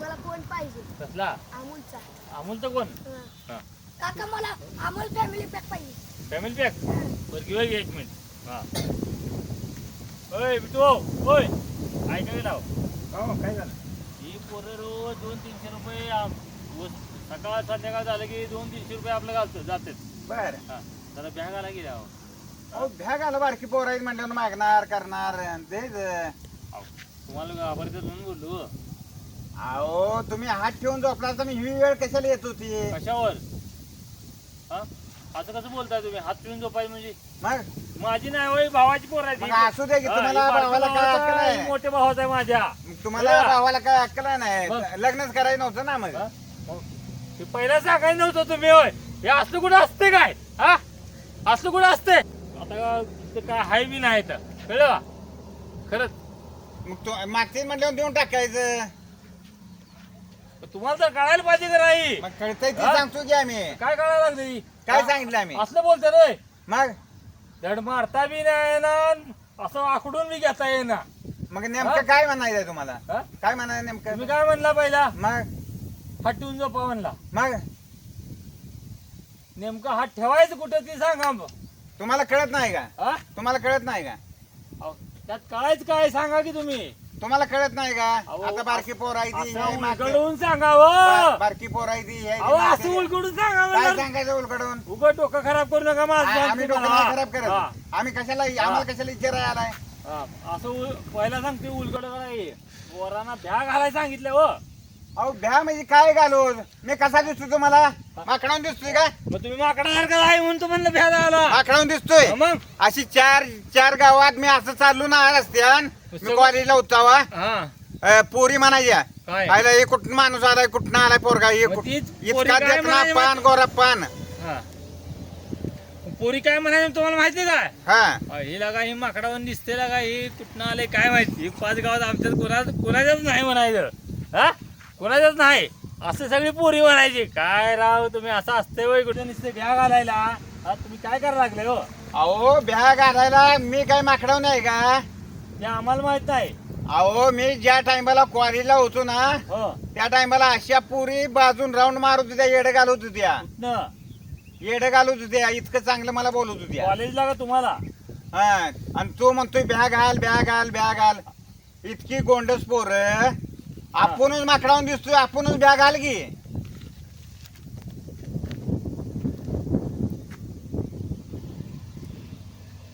तुम्हाला कोण पाहिजे? कसला? अमूलचा. अमोलचं कोण? हं. काका मला अमूल फॅमिली पॅक पाहिजे. फॅमिली पॅक बरं घेऊया एक मिनिट. हा. ओय बिटू ओय. ऐका की राव हो काय झालं? ही पोरं रोज दोन तीनशे रुपये आम- सकाळ संध्याकाळ झालं की दोन तीनशे रुपये आपलं घालतो जातात. बर. हा. जरा बॅग आला की राव अहो भ्याग आलं बारकी पोरायत म्हणल्यावर मागणार करणार तेच तुम्हाला घाबरतात म्हणून बोललो. अहो तुम्ही हात ठेवून झोपला तर मी ही वेळ कशाला येत होती? कशावर? हा? असं कसं बोलताय तुम्ही? हात पिऊन झोपायचं म्हणजे? मग? माझी नाही होय भावाची पोर आहे ती. मग असू दे की हा, तुम्हाला ही बारक्या भावाला काय भावाचा, अक्कल आहे? ही मोठ्या भावाचा आहे माझ्या. मग तुम्हाला. भावाला काय अक्कल नाही? मग? लग्नच करायचं नव्हतं ना मग? हा? हे पहिला सांगायचं नव्हतं तुम्ही होय. हे असलं कुठं असते काय? हा? असलं कुठं असते? आता इथं काय हाय बी नाही तर कळलं का? खरंच. मग तू मागचे म्हणल्यावर देऊन टाकायचं. तुम्हाला तर कळायला पाहिजे का नाही? मग कळतंय ते हा? सांगतो की आम्ही. काय कळायला लागलं? काय? सांगितलं आम्ही? असलं बोलते रे. मग? धड मारता बी नाही ना असं आखडून बी घेता येईना मग हा? नेमकं काय म्हणायचं तुम्हाला? हा? काय म्हणायचं तुम्ही नेमकं काय म्हणला पहिला? मग? हटवून झोपा म्हणला. मग? नेमकं हात ठेवायचं कुठं ती सांगा मग. तुम्हाला कळत नाही का? हा? तुम्हाला कळत नाही का? अहो, त्यात कळायचं काय सांगा की तुम्ही? तुम्हाला कळत नाही का? अहो, आता बारकी पोर आहे ती असं उलगडून सांगावं. बा- बारकी पोर आहे ती हे अहो मागं- असं उलगडून सांगा काय म्हणलं. सांगायचं उलकडून उगाच डोकं खराब करू नका आम्ही डोकं. नाही खराब करत. आम्ही कशाला आम्हाला कशाला विचारायला आलाय. असं उल- पहिला सांगते उलगड पोरांना भ्या घालायला सांगितलं हो. अहो भ्या म्हणजे काय घालू मी कसा दिसतो तुम्हाला? माकडावून दिसतोय का? मग तुम्ही माकडासारखं आहे म्हणून तो म्हणलं भ्या घाला. माकडावून दिसतोय. मग. अशी चार चार गावात मी असं चाललो ना रस्त्यान. मी कॉलेजला हा. अ, पोरी म्हणायच्या काय? आयला हे कुठून माणूस आलाय कुठून आलाय पोरगा? हे मग कुठ- तीच पोरी इतका काय देखना म्हणायची पान गोरा पान हा. पोरी काय म्हणायचं तुम्हाला माहिती काय हा. ही लागा ही माकडावर दिसते लागा ही कुठनं आले काय माहिती? पाच गावात आमच्यात कोणा कोणाच्याच नाही म्हणायचं. हा? कोणाच्याच नाही. असं सगळी पोरी म्हणायची काय राव तुम्ही असं असते वय कुठे नुसते घ्या घालायला? हा, तुम्ही काय करायला लागले हो? अहो भ्या घालायला मी काय माकडावून आहे का? हे आम्हाला माहीत नाही. अहो मी ज्या टायमाला कॉलेजला होतो ना हो. त्या टायमाला अशा पुरी बाजून राऊंड मारत होत्या येडे घालत होत्या. कुठनं? येडे घालत होत्या इतकं चांगलं मला बोलत होत्या. कॉलेजला का तुम्हाला? हा आणि तो म्हणतोय बॅग घाल बॅग घाल बॅग घाल. इतकी गोंडस पोर. आपणच माकडावून दिसतोय आपणच बॅग घाल की.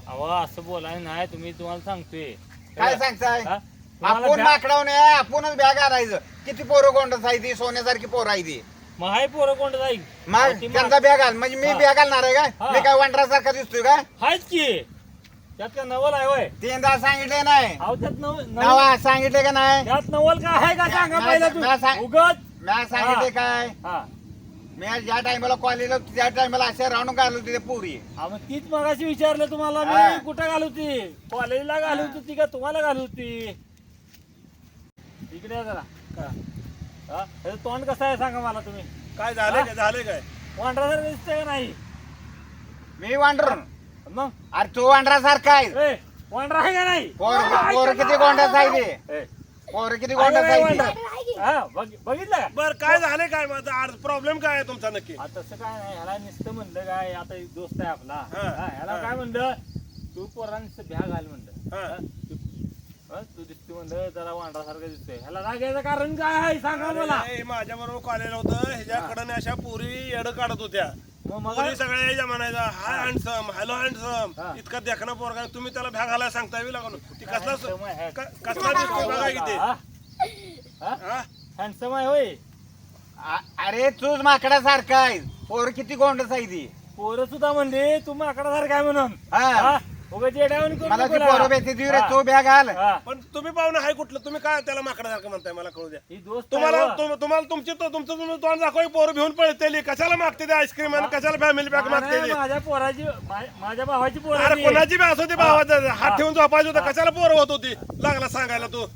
अहो असं बोलाय नाही तुम्ही तुम्हाला सांगतोय. काय सांगताय? हा? तुम्हाला आपण माकडावून आपणच बॅग घालायचं. किती पोरं आहे ती? सोन्यासारखी पोरं आहे ती. मग हाय पोरं कोण जाईल मग त्यांचा बॅग घाल. म्हणजे मी हा. बॅग घालणार आहे हा. का मी काय वांडरासारखा दिसतोय का हायच की. त्यात काय नवल आहे वय तीनदा सांगितले नाही. अहो त्यात नव नवल- नावा सांगितले का नाही? त्यात नवल काय आहे का सांगा नाही, पहिला नाही, तू? सांग. उगत मी सांगितले काय? हा. मी आज ज्या टायमाला कॉलेजला होतो, त्या टायमाला अशा राऊंड घालत होते पोरी. हा, मग तीच मगाशी विचारलं तुम्हाला हा. मी कुठं घालू ती कॉलेजला घालू. होती का तुम्हाला घालू होती? इकडे या जरा. हा. हा? ह्याचं तोंड कसं आहे सांगा मला तुम्ही. काय झालंय काय झालंय काय? वांढरासारखं दिसतंय का नाही? मी वांडर. मग? अरे तू वांडरासारखा आहे. ए वांढरा आहे का नाही? पोर पोर किती आहे? ते ए, पोर किती आहे गोंडस का आहे वांढरा? ते हा, बघ- बघितलं का? बर काय झालंय काय माझा प्रॉब्लेम काय आहे तुमचा नक्की? आता तसं काय नाही ह्याला नुसतं म्हणलं काय आता एक दोस्त आहे आपला. हा, हा, ह्याला हा. काय म्हणलं? तू पोरांचं भ्या घाल म्हणलं. हा. हा, तू- हा, तू दिसते म्हणलं जरा वांढरासारखं दिसतोय. ह्याला रागायचं कारण काय आहे सांगा मला. माझ्या बरोबर कॉलेजला होतं ह्याच्याकडे अशा पुरी येड काढत होत्या. पुरी सगळ्या याच्या म्हणायचा हाय हँडसम हॅलो. हँडसम इतका देखना पोरगा आहे, तुम्ही त्याला भ्या घालायला सांगता येईल लागून ती कसला handsome आहे. क- कसला दिसतो बघा किती हा? हा? हा? handsome आहे होय आ- अरे तूच माकडासारखा आहे पोर किती गोंडस आहे ती पोरं सुद्धा म्हणले तू माकडासारखं आहे म्हणून हा. हा? मला ती. पोरं भेटते ती रे हा. तू बॅग घाल हा. पण तुम्ही पाहुणे हाय कुठलं तुम्ही काय त्याला माकडासारखं म्हणताय मला कळू द्या ही दोस्त तुम्हाला आहे हो. तुम- तुम्हाला तुमची तो- तुमचं तुम्ही तोंड दाखवा पोरं घेऊन पळतेली कशाला मागते ते आईस्क्रीम आणि कशाला फॅमिली पॅक मागते ते? माझ्या पोराची मा- माझ्या भावाची पोर अरे कोणाची बी असो ती भावाचा हात. ठेवून झोपायचं होतं. कशाला पोरं होत होती लागला सांगायला तू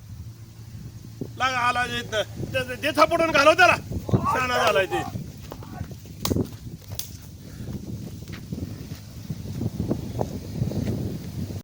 लागा आला इथनं. ते- जे थापडून घालव त्याला शाना झालाय ते